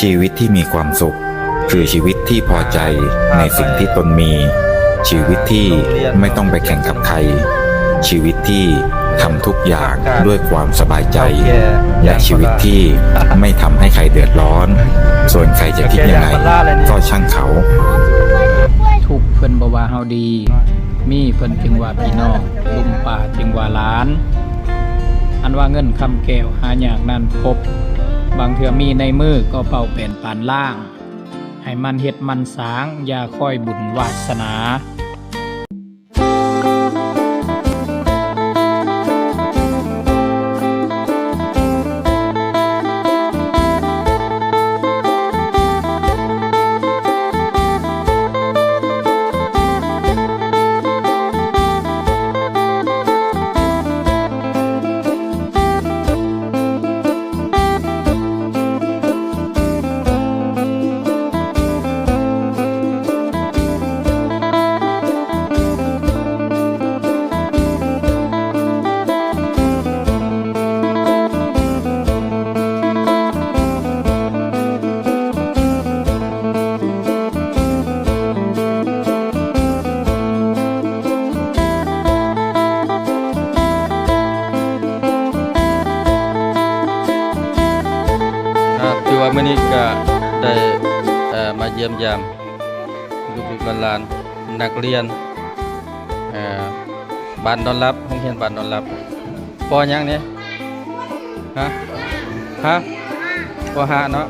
ชีวิตที่มีความสุข คือชีวิตที่พอใจในสิ่งที่ตนมี ชีวิตที่ไม่ต้องไปแข่งกับใคร ชีวิตที่ทำทุกอย่างด้วยความสบายใจ และชีวิตที่ไม่ทำให้ใครเดือดร้อน ส่วนใครจะคิดยังไงก็ช่างเขา ทุกข์เพิ่นบ่ว่าเฮาดี มีเพิ่นจึงว่าพี่น้องลุงป่าจึงว่าหลาน อันว่าเงินคำแก้วหายากนั้นพบ บางเทื่อมีในมือก็เป่าเป็นปานล่าง ให้มันเฮ็ดมันสาง อย่าค่อยบุญวาสนา คือว่ามื้อนี้ก็ได้มาเยี่ยมยามลูกๆหลานๆนักเรียนบ้านดอนรับโรงเรียนบ้านดอนรับปอยังเนี่ยฮะฮะปห้าเนาะ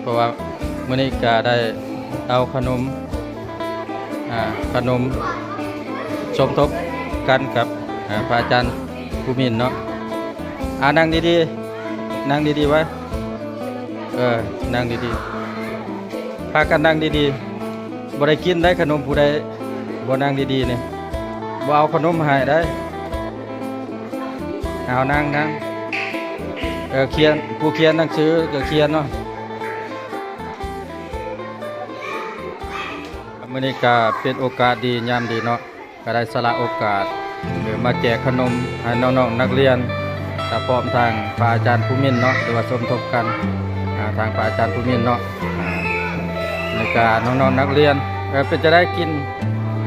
เพราะว่ามื้อนี้ก็ได้เอาขนมขนมสมทบกันกับอ่าพระอาจารย์ภูมินเนาะอ่านั่งดีๆนั่งดีๆไว้ เออนั่งดีๆพากันนั่งดีๆบ่ได้กินได้ขนมผู้ใดบ่นั่งดีๆนี่บ่เอาขนมให้ได้เอานั่งนั่งเออเขียนผู้เขียนหนังสือก็เขียนเนาะมื้อนี้ก็เป็นโอกาสดียามดีเนาะก็ได้สละโอกาสหรือมาแจกขนมให้น้องๆนักเรียนแต่พร้อมทางพระอาจารย์ผู้มินเนาะหรือว่าสมทบกัน ทางพระอาจารย์ผู้มีเนาะในการน้องๆนักเรียนเออเป็นจะได้กิน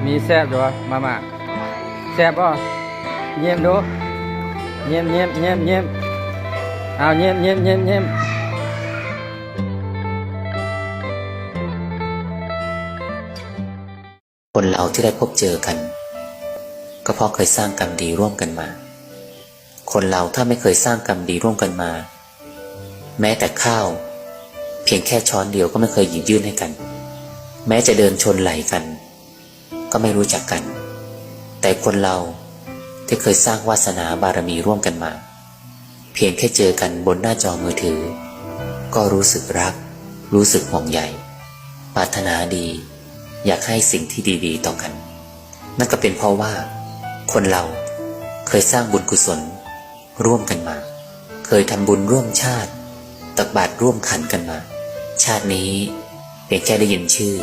มีแซ่บอยู่วะมาม่าแซ่บป่ะเยี่ยมดูเยี่ยมเยี่ยมเยี่ยมเยี่ยมเอาเยี่ยมเยี่ยมเยี่ยมเยี่ยมคนเราที่ได้พบเจอกัน ก็เพราะเคยสร้างกรรมดีร่วมกันมา คนเราถ้าไม่เคยสร้างกรรมดีร่วมกันมา แม้แต่ข้าว พียงแค่ช้อนเดียวก็ไม่เคยหยิบยื่นให้กัน แม้จะเดินชนไหลกัน ก็ไม่รู้จักกัน แต่คนเราที่เคยสร้างวาสนาบารมีร่วมกันมา เพียงแค่เจอกันบนหน้าจอมือถือ ก็รู้สึกรัก รู้สึกห่วงใยปรารถนาดี อยากให้สิ่งที่ดีๆ ต่อกัน นั่นก็เป็นเพราะว่า คนเราเคยสร้างบุญกุศล ร่วมกันมา เคยทำบุญร่วมชาติ ตักบาตรร่วมขันกันมา ชาตินี้เพียงแค่ได้ยินชื่อ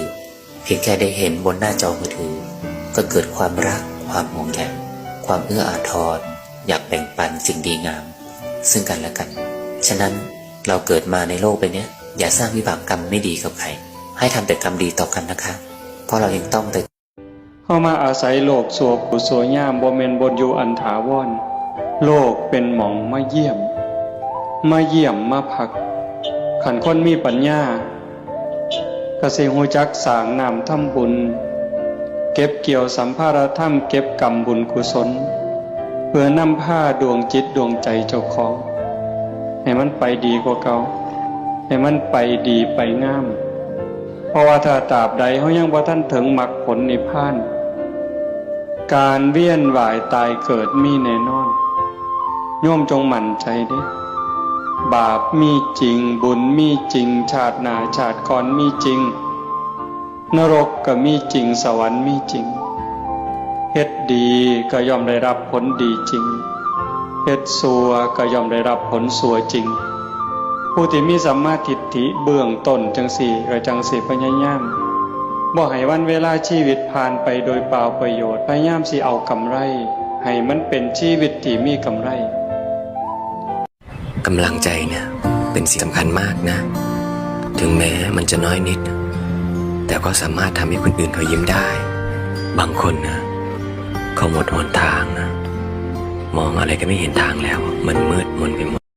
เพียงแค่ได้เห็นบนหน้าจอมือถือ ก็เกิดความรัก ความห่วงใยความเอื้ออาทรอยากแบ่งปันสิ่งดีงาม ซึ่งกันและกัน ฉะนั้นเราเกิดมาในโลกใบเนี้ยอย่าสร้างวิบากกรรมไม่ดีกับใคร ให้ทำแต่กรรมดีต่อกันนะคะ เพราะเรายังต้องแต่เข้ามาอาศัยโลกสัวผู้สวยงามบ่แม่นบนอยู่อันถาวรโลกเป็นหมองมาเยี่ยม มาเยี่ยมมาพัก ขันคนมีปัญญากสิหูจักสางนามทำบุญ เก็บเกี่ยวสัมภาระธรรมเก็บกรรมบุญกุศล เพื่อนำผ้าดวงจิตดวงใจเจ้าของ ให้มันไปดีกว่าเก่าให้มันไปดีไปงาม เพราะว่าถ้าตราบใดเขายังบ่าท่านถึงมรรคผลนิพพาน การเวียนว่ายตายเกิดมีแน่นอน โยมจงหมั่นใจด้ บาปมีจริง บุญมีจริง ชาติหนาชาติก่อนมีจริง นรกก็มีจริงสวรรค์มีจริงเฮ็ดดีก็ย่อมได้รับผลดีจริงเฮ็ดสัวก็ย่อมได้รับผลสัวจริง ผู้ที่มีสัมมาทิฏฐิเบื้องต้นจังสี่ก็จังสี่พยายามบ่ให้วันเวลาชีวิตผ่านไปโดยเปล่าประโยชน์พยายามสิเอากำไร ให้มันเป็นชีวิตที่มีกำไร กำลังใจเนี่ย เป็นสิ่งสำคัญมากนะ ถึงแม้มันจะน้อยนิด แต่ก็สามารถทำให้คนอื่นเขายิ้มได้ บางคนนะเขาหมดหนทางนะ มองอะไรก็ไม่เห็นทางแล้ว มันมืดมนไปหมด